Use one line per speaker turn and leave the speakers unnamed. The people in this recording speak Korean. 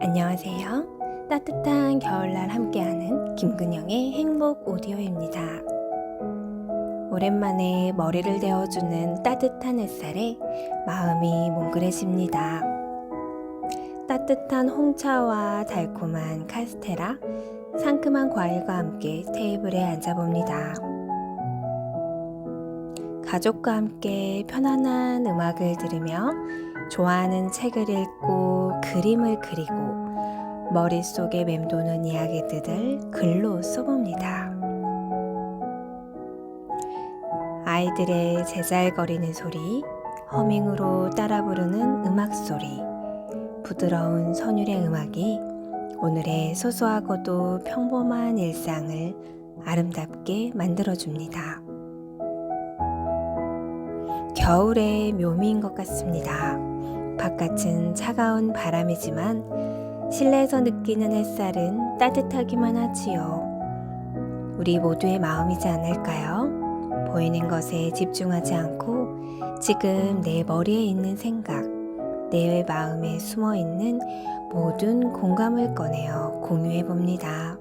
안녕하세요. 따뜻한 겨울날 함께하는 김근영의 행복 오디오입니다. 오랜만에 머리를 데워주는 따뜻한 햇살에 마음이 몽글해집니다. 따뜻한 홍차와 달콤한 카스테라, 상큼한 과일과 함께 테이블에 앉아봅니다. 가족과 함께 편안한 음악을 들으며 좋아하는 책을 읽고 그림을 그리고 머릿속에 맴도는 이야기들을 글로 써봅니다. 아이들의 제잘거리는 소리, 허밍으로 따라 부르는 음악 소리, 부드러운 선율의 음악이 오늘의 소소하고도 평범한 일상을 아름답게 만들어줍니다. 겨울의 묘미인 것 같습니다. 바깥은 차가운 바람이지만 실내에서 느끼는 햇살은 따뜻하기만 하지요. 우리 모두의 마음이지 않을까요? 보이는 것에 집중하지 않고 지금 내 머리에 있는 생각, 내 마음에 숨어 있는 모든 공감을 꺼내어 공유해 봅니다.